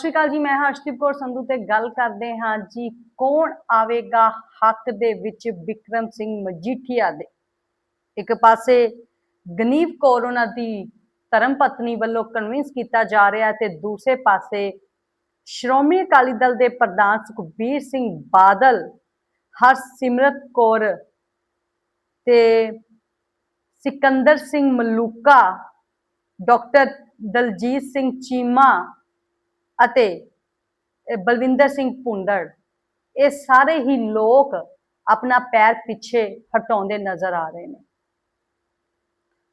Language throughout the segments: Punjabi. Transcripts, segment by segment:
ਸ਼੍ਰੀ ਅਕਾਲ ਜੀ, ਮੈਂ ਹਰਸ਼ਦੀਪ ਕੌਰ ਸੰਧੂ ਤੇ ਗੱਲ ਕਰਦੇ ਹਾਂ ਜੀ, ਕੌਣ ਆਵੇਗਾ ਹੱਕ ਦੇ ਵਿੱਚ ਵਿਕਰਮ ਸਿੰਘ ਮਜੀਠੀਆ ਦੇ? ਇੱਕ ਪਾਸੇ ਗਨੀਵ ਕੌਰ ਉਹਨਾਂ ਦੀ ਧਰਮ ਪਤਨੀ ਵੱਲੋਂ ਕਨਵਿੰਸ ਕੀਤਾ ਜਾ ਰਿਹਾ ਤੇ ਦੂਸਰੇ ਪਾਸੇ ਸ਼੍ਰੋਮਣੀ ਅਕਾਲੀ ਦਲ ਦੇ ਪ੍ਰਧਾਨ ਸੁਖਬੀਰ ਸਿੰਘ ਬਾਦਲ, ਹਰਸਿਮਰਤ ਕੌਰ ਤੇ ਸਿਕੰਦਰ ਸਿੰਘ ਮਲੂਕਾ, ਡਾਕਟਰ ਦਲਜੀਤ ਸਿੰਘ ਚੀਮਾ ਅਤੇ ਬਲਵਿੰਦਰ ਸਿੰਘ ਭੁੰਦੜ, ਇਹ ਸਾਰੇ ਹੀ ਲੋਕ ਆਪਣਾ ਪੈਰ ਪਿੱਛੇ ਹਟਾਉਂਦੇ ਨਜ਼ਰ ਆ ਰਹੇ ਨੇ।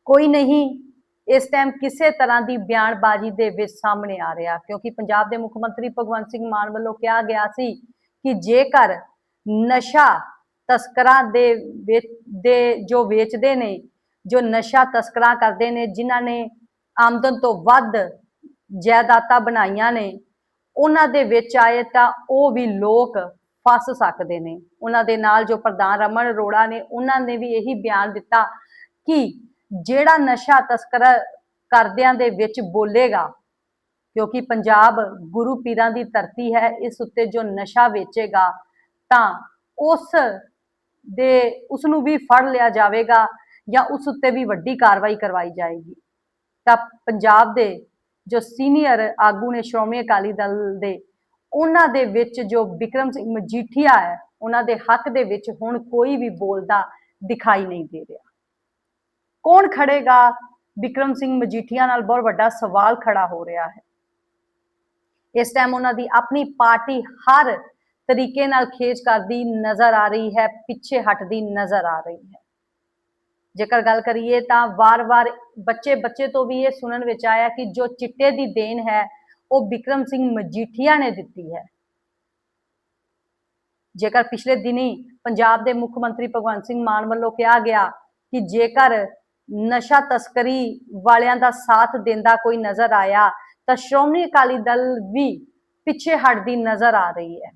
ਕੋਈ ਨਹੀਂ, ਇਸ ਟਾਈਮ ਕਿਸੇ ਤਰ੍ਹਾਂ ਦੀ ਬਿਆਨਬਾਜ਼ੀ ਦੇ ਵਿੱਚ ਸਾਹਮਣੇ ਆ ਰਿਹਾ, ਕਿਉਂਕਿ ਪੰਜਾਬ ਦੇ ਮੁੱਖ ਮੰਤਰੀ ਭਗਵੰਤ ਸਿੰਘ ਮਾਨ ਵੱਲੋਂ ਕਿਹਾ ਗਿਆ ਸੀ ਕਿ ਜੇਕਰ ਨਸ਼ਾ ਤਸਕਰਾਂ ਦੇ ਵੇਚ- ਦੇ, ਜੋ ਵੇਚਦੇ ਨੇ, ਜੋ ਨਸ਼ਾ ਤਸਕਰਾਂ ਕਰਦੇ ਨੇ, ਜਿਨ੍ਹਾਂ ਨੇ ਆਮਦਨ ਤੋਂ ਵੱਧ ਜਾਇਦਾਦਾਂ ਬਣਾਈਆਂ ਨੇ, ਉਹਨਾਂ ਦੇ ਵਿੱਚ ਆਏ ਤਾਂ ਉਹ ਵੀ ਲੋਕ ਫਸ ਸਕਦੇ ਨੇ। ਉਹਨਾਂ ਦੇ ਨਾਲ ਜੋ ਪ੍ਰਧਾਨ ਰਮਨ ਅਰੋੜਾ ਨੇ, ਉਹਨਾਂ ਨੇ ਵੀ ਇਹੀ ਬਿਆਨ ਦਿੱਤਾ ਕਿ ਜਿਹੜਾ ਨਸ਼ਾ ਤਸਕਰ ਕਰਦਿਆਂ ਦੇ ਵਿੱਚ ਬੋਲੇਗਾ, ਕਿਉਂਕਿ ਪੰਜਾਬ ਗੁਰੂ ਪੀਰਾਂ ਦੀ ਧਰਤੀ ਹੈ, ਇਸ ਉੱਤੇ ਜੋ ਨਸ਼ਾ ਵੇਚੇਗਾ, ਤਾਂ ਉਸ ਦੇ, ਉਸ ਨੂੰ ਵੀ ਫੜ ਲਿਆ ਜਾਵੇਗਾ ਜਾਂ ਉਸ ਉੱਤੇ ਵੀ ਵੱਡੀ ਕਾਰਵਾਈ ਕਰਵਾਈ ਜਾਏਗੀ। ਤਾਂ ਪੰਜਾਬ ਦੇ ਜੋ ਸੀਨੀਅਰ ਆਗੂ ਨੇ ਸ਼੍ਰੋਮਣੀ ਅਕਾਲੀ ਦਲ ਦੇ, ਉਹਨਾਂ ਦੇ ਵਿੱਚ ਜੋ ਵਿਕਰਮ ਸਿੰਘ ਮਜੀਠੀਆ ਹੈ, ਉਹਨਾਂ ਦੇ ਹੱਕ ਦੇ ਵਿੱਚ ਹੁਣ ਕੋਈ ਵੀ ਬੋਲਦਾ ਦਿਖਾਈ ਨਹੀਂ ਦੇ ਰਿਹਾ। ਕੌਣ ਖੜੇਗਾ? ਵਿਕਰਮ ਸਿੰਘ ਮਜੀਠੀਆ ਨਾਲ ਬਹੁਤ ਵੱਡਾ ਸਵਾਲ ਖੜਾ ਹੋ ਰਿਹਾ ਹੈ। ਇਸ ਟਾਈਮ ਉਹਨਾਂ ਦੀ ਆਪਣੀ ਪਾਰਟੀ ਹਰ ਤਰੀਕੇ ਨਾਲ ਖੇਚ ਕਰਦੀ ਨਜ਼ਰ ਆ ਰਹੀ ਹੈ, ਪਿੱਛੇ ਹਟਦੀ ਨਜ਼ਰ ਆ ਰਹੀ ਹੈ। ਜੇਕਰ ਗੱਲ ਕਰੀਏ ਤਾਂ ਵਾਰ-ਵਾਰ ਬੱਚੇ-ਬੱਚੇ ਤੋਂ ਵੀ ਇਹ ਸੁਣਨ ਵਿੱਚ ਆਇਆ ਕਿ ਜੋ ਚਿੱਟੇ ਦੀ ਦੇਣ ਹੈ, ਉਹ ਵਿਕਰਮ ਸਿੰਘ ਮਜੀਠੀਆ ਨੇ ਦਿੱਤੀ ਹੈ। ਜੇਕਰ ਪਿਛਲੇ ਦਿਨੀ ਪੰਜਾਬ ਦੇ ਮੁੱਖ ਮੰਤਰੀ ਭਗਵੰਤ ਸਿੰਘ ਮਾਨ ਵੱਲੋਂ ਕਿਹਾ ਗਿਆ ਕਿ ਜੇਕਰ ਨਸ਼ਾ ਤਸਕਰੀ ਵਾਲਿਆਂ ਦਾ ਸਾਥ ਦਿੰਦਾ ਕੋਈ ਨਜ਼ਰ ਆਇਆ, ਤਾਂ ਸ਼੍ਰੋਮਣੀ ਅਕਾਲੀ ਦਲ ਵੀ ਪਿੱਛੇ ਹਟਦੀ ਨਜ਼ਰ ਆ ਰਹੀ ਹੈ।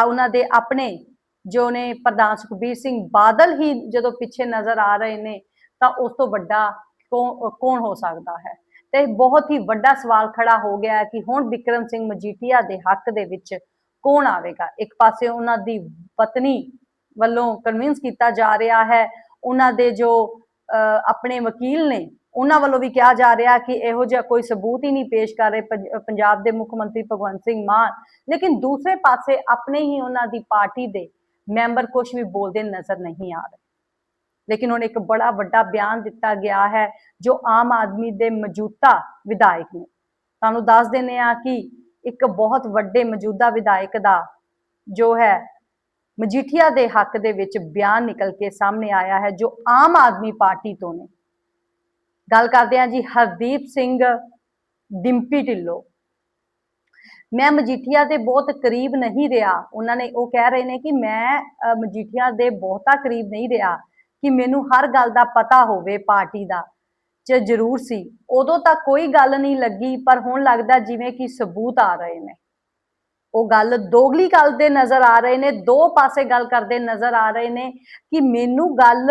ਆ ਉਹਨਾਂ ਦੇ ਆਪਣੇ ਜੋ ਨੇ ਪ੍ਰਧਾਨ ਸੁਖਬੀਰ ਸਿੰਘ ਬਾਦਲ ਹੀ ਜਦੋਂ ਪਿੱਛੇ ਨਜ਼ਰ ਆ ਰਹੇ ਨੇ ਤਾਂ ਉਸ ਤੋਂ ਵੱਡਾ ਕੌਣ ਹੋ ਸਕਦਾ ਹੈ? ਤੇ ਬਹੁਤ ਹੀ ਵੱਡਾ ਸਵਾਲ ਖੜਾ ਹੋ ਗਿਆ ਕਿ ਹੁਣ ਵਿਕਰਮ ਸਿੰਘ ਮਜੀਠੀਆ ਦੇ ਹੱਕ ਦੇ ਵਿੱਚ ਕੌਣ ਆਵੇਗਾ? ਇੱਕ ਪਾਸੇ ਉਹਨਾਂ ਦੀ ਪਤਨੀ ਵੱਲੋਂ ਕਨਵਿੰਸ ਕੀਤਾ ਜਾ ਰਿਹਾ ਹੈ ਉਹਨਾਂ ਦੇ ਜੋ ਅਹ, ਆਪਣੇ ਵਕੀਲ ਨੇ ਉਹਨਾਂ ਵੱਲੋਂ ਵੀ ਕਿਹਾ ਜਾ ਰਿਹਾ ਕਿ ਇਹੋ ਜਿਹਾ ਕੋਈ ਸਬੂਤ ਹੀ ਨਹੀਂ ਪੇਸ਼ ਕਰ ਰਹੇ ਪੰਜਾਬ ਦੇ ਮੁੱਖ ਮੰਤਰੀ ਭਗਵੰਤ ਸਿੰਘ ਮਾਨ। ਲੇਕਿਨ ਦੂਸਰੇ ਪਾਸੇ ਆਪਣੇ ਹੀ ਉਹਨਾਂ ਦੀ ਪਾਰਟੀ ਦੇ ਮੈਂਬਰ ਕੁਝ ਵੀ ਬੋਲਦੇ ਨਜ਼ਰ ਨਹੀਂ ਆ ਰਹੇ। ਲੇਕਿਨ ਹੁਣ ਇੱਕ ਬੜਾ ਵੱਡਾ ਬਿਆਨ ਦਿੱਤਾ ਗਿਆ ਹੈ, ਜੋ ਆਮ ਆਦਮੀ ਦੇ ਮੌਜੂਦਾ ਵਿਧਾਇਕ ਨੇ। ਤੁਹਾਨੂੰ ਦੱਸ ਦਿੰਦੇ ਆ ਕਿ ਇੱਕ ਬਹੁਤ ਵੱਡੇ ਮੌਜੂਦਾ ਵਿਧਾਇਕ ਦਾ ਜੋ ਹੈ, ਮਜੀਠੀਆ ਦੇ ਹੱਕ ਦੇ ਵਿੱਚ ਬਿਆਨ ਨਿਕਲ ਕੇ ਸਾਹਮਣੇ ਆਇਆ ਹੈ, ਜੋ ਆਮ ਆਦਮੀ ਪਾਰਟੀ ਤੋਂ ਨੇ। ਗੱਲ ਕਰਦੇ ਹਾਂ ਜੀ ਹਰਦੀਪ ਸਿੰਘ, ਡਿੰਪੀ ਢਿੱਲੋਂ। ਮੈਂ ਮਜੀਠੀਆ ਦੇ ਬਹੁਤ ਕਰੀਬ ਨਹੀਂ ਰਿਹਾ। ਉਹਨਾਂ ਨੇ ਉਹ ਕਹਿ ਰਹੇ ਨੇ ਕਿ ਮੈਂ ਮਜੀਠੀਆ ਦੇ ਬਹੁਤਾ ਕਰੀਬ ਨਹੀਂ ਰਿਹਾ ਕਿ ਮੈਨੂੰ ਹਰ ਗੱਲ ਦਾ ਪਤਾ ਹੋਵੇ ਪਾਰਟੀ ਦਾ। ਚ ਜ਼ਰੂਰ ਸੀ। ਉਦੋਂ ਤਾਂ ਕੋਈ ਗੱਲ ਨਹੀਂ ਲੱਗੀ, ਪਰ ਹੁਣ ਲੱਗਦਾ ਜਿਵੇਂ ਕਿ ਸਬੂਤ ਆ ਰਹੇ ਨੇ। ਉਹ ਗੱਲ ਦੋਗਲੀ ਗੱਲ ਦੇ ਨਜ਼ਰ ਆ ਰਹੇ ਨੇ, ਦੋ ਪਾਸੇ ਗੱਲ ਕਰਦੇ ਨਜ਼ਰ ਆ ਰਹੇ ਨੇ ਕਿ ਮੈਨੂੰ ਗੱਲ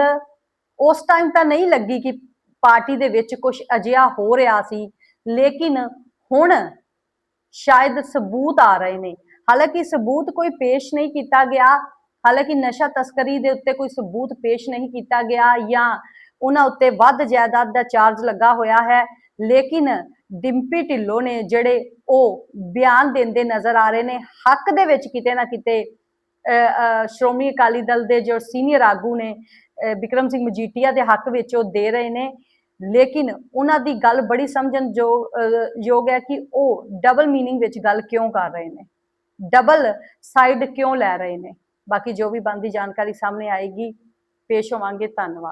ਉਸ ਟਾਈਮ ਤਾਂ ਨਹੀਂ ਲੱਗੀ ਕਿ ਪਾਰਟੀ ਦੇ ਵਿੱਚ ਕੁਝ ਅਜਿਹਾ ਹੋ ਰਿਹਾ ਸੀ। ਲੇਕਿਨ ਹੁਣ ਸ਼ਾਇਦ ਸਬੂਤ ਆ ਰਹੇ ਨੇ। ਹਾਲਾਂਕਿ ਸਬੂਤ ਕੋਈ ਪੇਸ਼ ਨਹੀਂ ਕੀਤਾ ਗਿਆ ਹਾਲਾਂਕਿ ਨਸ਼ਾ ਤਸਕਰੀ ਦੇ ਉੱਤੇ ਕੋਈ ਸਬੂਤ ਪੇਸ਼ ਨਹੀਂ ਕੀਤਾ ਗਿਆ ਜਾਂ ਉਹਨਾਂ ਉੱਤੇ ਵੱਧ ਜਾਇਦਾਦ ਦਾ ਚਾਰਜ ਲੱਗਾ ਹੋਇਆ ਹੈ ਲੇਕਿਨ ਡਿੰਪੀ ਢਿੱਲੋਂ ਨੇ ਜਿਹੜੇ ਉਹ ਬਿਆਨ ਦਿੰਦੇ ਨਜ਼ਰ ਆ ਰਹੇ ਨੇ ਹੱਕ ਦੇ ਵਿੱਚ ਕਿਤੇ ਨਾ ਕਿਤੇ ਅਹ, ਸ਼੍ਰੋਮਣੀ ਅਕਾਲੀ ਦਲ ਦੇ ਜੋ ਸੀਨੀਅਰ ਆਗੂ ਨੇ ਅਹ, ਵਿਕਰਮ ਸਿੰਘ ਮਜੀਠੀਆ ਦੇ ਹੱਕ ਵਿੱਚ ਉਹ ਦੇ ਰਹੇ ਨੇ। ਲੇਕਿਨ ਉਹਨਾਂ ਦੀ ਗੱਲ ਬੜੀ ਸਮਝਣ ਜੋ ਯੋਗ ਹੈ ਕਿ ਉਹ ਡਬਲ ਮੀਨਿੰਗ ਵਿੱਚ ਗੱਲ ਕਿਉਂ ਕਰ ਰਹੇ ਨੇ? ਡਬਲ ਸਾਈਡ ਕਿਉਂ ਲੈ ਰਹੇ ਨੇ? ਬਾਕੀ ਜੋ ਵੀ ਬੰਦੀ ਜਾਣਕਾਰੀ ਸਾਹਮਣੇ ਆਏਗੀ। ਪੇਸ਼ ਹੋਵਾਂਗੇ। ਧੰਨਵਾਦ।